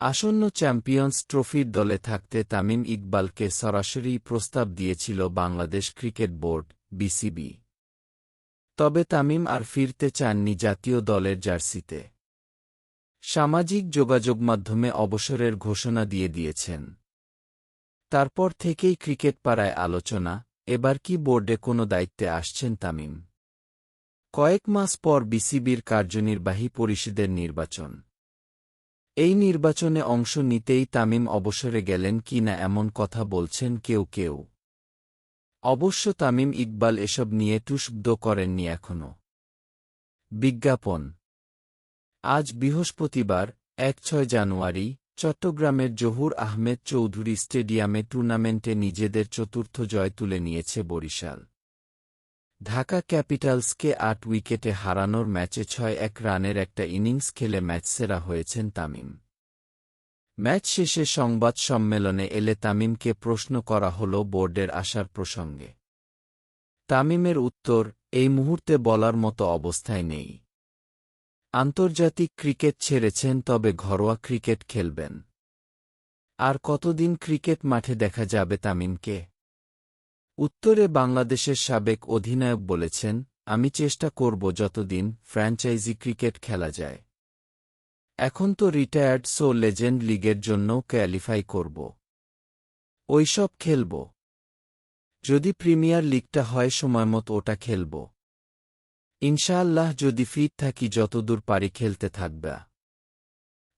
আসন্ন চ্যাম্পিয়ন্স ট্রফির দলে থাকতে তামিম ইকবালকে সরাসরি প্রস্তাব দিয়েছিল বাংলাদেশ ক্রিকেট বোর্ড, বিসিবি। তবে তামিম আর ফিরতে চাননি জাতীয় দলের জার্সিতে। সামাজিক যোগাযোগ মাধ্যমে অবসরের ঘোষণা দিয়ে দিয়েছেন। তারপর থেকেই ক্রিকেট পাড়ায় আলোচনা, এবার কি বোর্ডে কোনো দায়িত্বে আসছেন তামিম? কয়েক মাস পর বিসিবির কার্যনির্বাহী পরিষদের নির্বাচন। এই নির্বাচনে অংশ নিতেই তামিম অবসরে গেলেন কি না এমন কথা বলছেন কেউ কেউ। অবশ্য তামিম ইকবাল এসব নিয়ে টুসব্দ করেননি এখনও বিজ্ঞাপন। আজ বৃহস্পতিবার এক ছয় জানুয়ারি, চট্টগ্রামের জহুর আহমেদ চৌধুরী স্টেডিয়ামে টুর্নামেন্টে নিজেদের চতুর্থ জয় তুলে নিয়েছে বরিশাল। ঢাকা ক্যাপিটালসকে আট উইকেটে হারানোর ম্যাচে ছয় এক রানের একটা ইনিংস খেলে ম্যাচ সেরা হয়েছেন তামিম। ম্যাচ শেষে সংবাদ সম্মেলনে এলে তামিমকে প্রশ্ন করা হল বোর্ডের আসার প্রসঙ্গে। তামিমের উত্তর, এই মুহূর্তে বলার মতো অবস্থায় নেই। আন্তর্জাতিক ক্রিকেট ছেড়েছেন, তবে ঘরোয়া ক্রিকেট খেলবেন। আর কতদিন ক্রিকেট মাঠে দেখা যাবে তামিমকে? উত্তরে বাংলাদেশের সাবেক অধিনায়ক বলেছেন, আমি চেষ্টা করব যতদিন ফ্র্যাঞ্চাইজি ক্রিকেট খেলা যায়। এখন তো রিটায়ার্ড সো লেজেন্ড লিগের জন্য কোয়ালিফাই করব। ওইসব খেলব। যদি প্রিমিয়ার লিগটা হয় সময়মতো ওটা খেলব। ইনশাআল্লাহ যদি ফিট থাকি যতদূর পারি খেলতে থাকবা।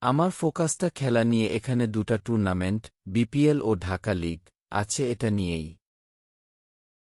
আমার ফোকাসটা খেলা নিয়ে এখানে দুটা টুর্নামেন্ট বিপিএল ও ঢাকা লিগ আছে এটা নিয়েই।